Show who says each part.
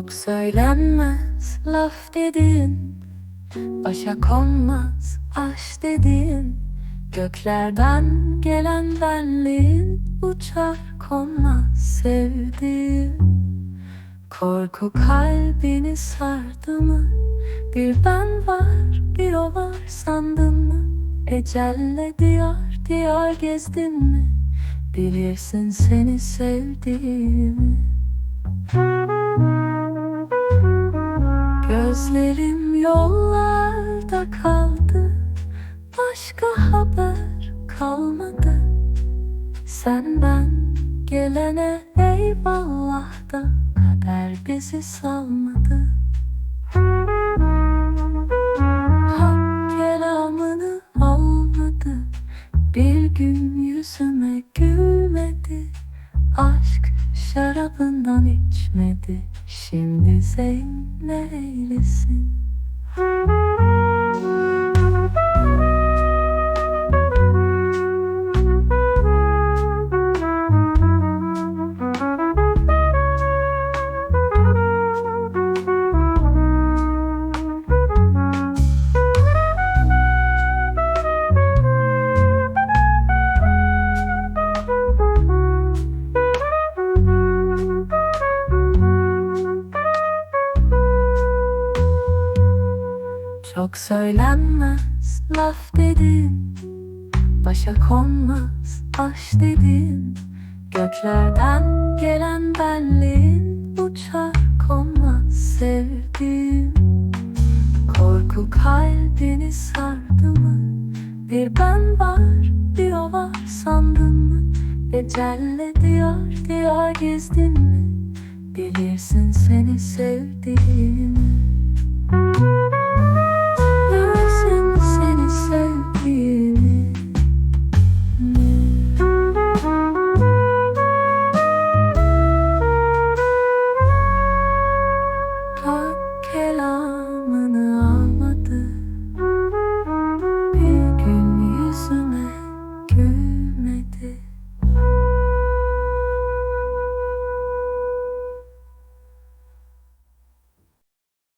Speaker 1: Çok söylenmez laf dedin Başa konmaz aş dedin Göklerden gelen benliğin Uçar konmaz sevdiğim Korku kalbini sardı mı? Bir ben var bir o var sandın mı? Ecelle diyar diyar gezdin mi? Bilirsin seni sevdiğimi Gözlerim yollarda kaldı. Başka haber kalmadı. Senden gelene eyvallah da Kader bizi salmadı. Hak kelamını almadı. Bir gün yüzüme gülmedi. Aşk şarabından içmedi Şimdi zeyneylesin Çok söylenmez laf dedin Başa konmaz aş dedin Göklerden gelen benliğin Uçar konmaz sevdiğim Korku kalbini sardı mı? Bir ben var bir o var sandın mı? Ecelle diyar diyar gezdin mi? Bilirsin seni sevdiğimi hello